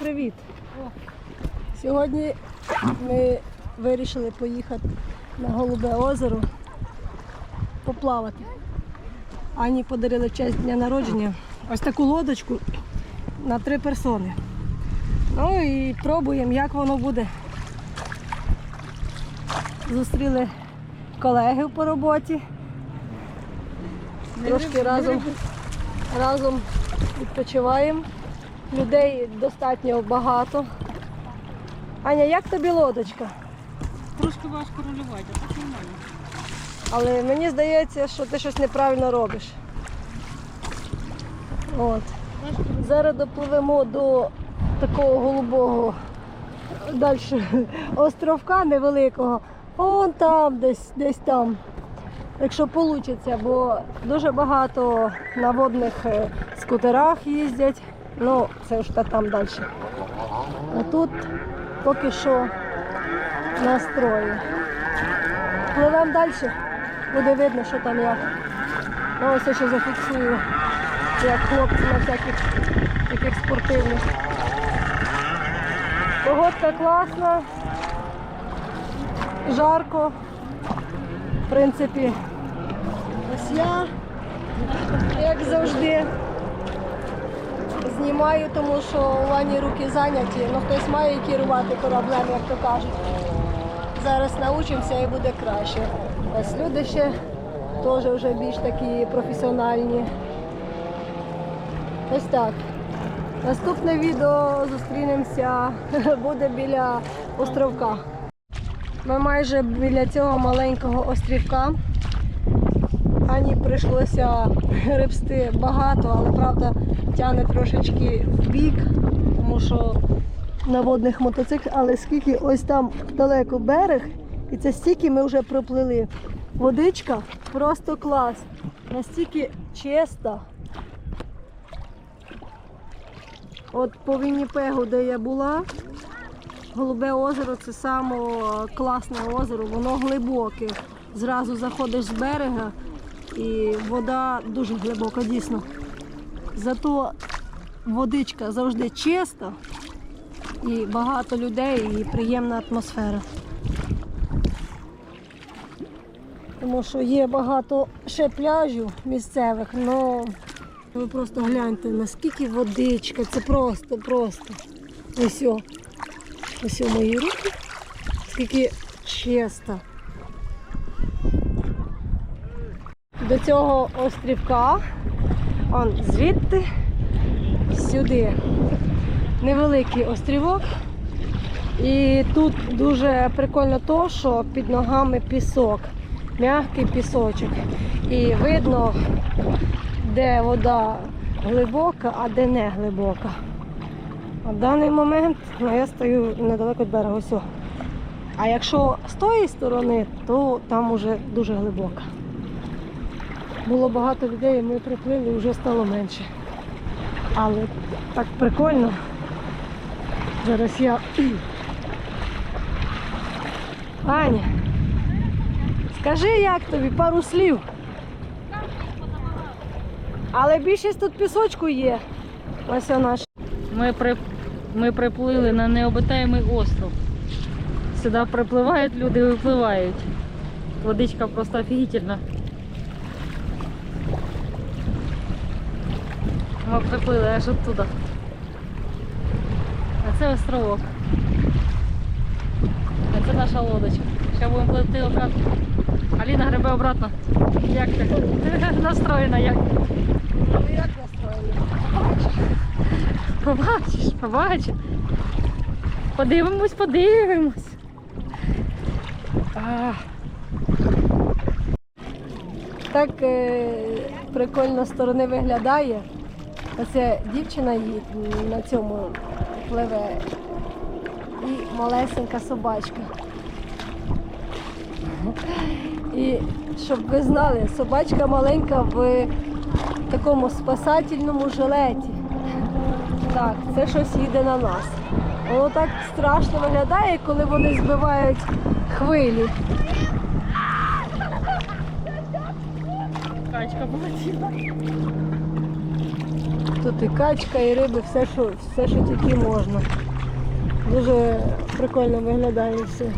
привіт! Сьогодні ми вирішили поїхати на Голубе озеро поплавати. Ані подарили честь дня народження ось таку лодочку на три персони. Ну і пробуємо, як воно буде. Зустріли колегів по роботі. Трошки разом, разом відпочиваємо. Людей достатньо багато. Аня, як тобі лодочка? Трошки важко рулювати, а так нормально. Але мені здається, що ти щось неправильно робиш. От. Зараз допливемо до такого голубого далі островка невеликого. Вон там, десь, десь там. Якщо вийде, бо дуже багато на водних е, скутерах їздять. Ну, це ж та там далі. А тут поки що настрої. Пливемо далі, буде видно, що там як. Ну, ось я ще зафіксую, як хлопці на всяких таких спортивних. Погодка класна, жарко. В принципі, ось я, як завжди, знімаю, тому що у Вані руки зайняті, ну хтось має керувати кораблем, як то кажуть. Зараз научимося і буде краще. Ось люди ще теж вже більш такі професіональні. Ось так. Наступне відео зустрінемося буде біля островка. Ми майже біля цього маленького острівка. Ані прийшлося гребсти багато, але правда тягне трошечки в бік, тому що на водних мотоциклах, але скільки ось там далеко берег, і це стільки ми вже проплили. Водичка просто клас. Настільки чиста. От по Вінніпегу, де я була, Голубе озеро це саме класне озеро, воно глибоке. Зразу заходиш з берега і вода дуже глибока, дійсно. Зато водичка завжди чиста і багато людей, і приємна атмосфера. Тому що є багато ще пляжів місцевих, але ви просто гляньте, наскільки водичка, це просто, просто. Ось. Ось мої руки, скільки чиста. До цього острівка, он звідти сюди. Невеликий острівок. І тут дуже прикольно то, що під ногами пісок, м'який пісочок. І видно, де вода глибока, а де не глибока. На даний момент ну, я стою недалеко від берега. Ось. А якщо з тої сторони, то там уже дуже глибоко. Було багато людей, ми приплили, вже стало менше. Але так прикольно. Зараз я. Аня, скажи, як тобі пару слів. Але більшість тут пісочку є. Ось наш. Ми, при... ми приплили на необитаємий остров. Сюди припливають люди, випливають. Водичка просто офігітельна. Ми приплили аж оттуда. А це островок. А це наша лодочка. Зараз будемо плити обратно. Аліна гребе обратно. Як ти? Настроєна як? Ну як настроєно? Побачиш, побачиш. Подивимось, подивимось. А, Так е, прикольно сторони виглядає. Оце дівчина її на цьому пливе. І малесенька собачка. І щоб ви знали, собачка маленька в такому спасательному жилеті. Так, це щось їде на нас. Воно так страшно виглядає, коли вони збивають хвилі. качка полетіла. Тут і качка, і риби, все, що, все, що тільки можна. Дуже прикольно виглядає все.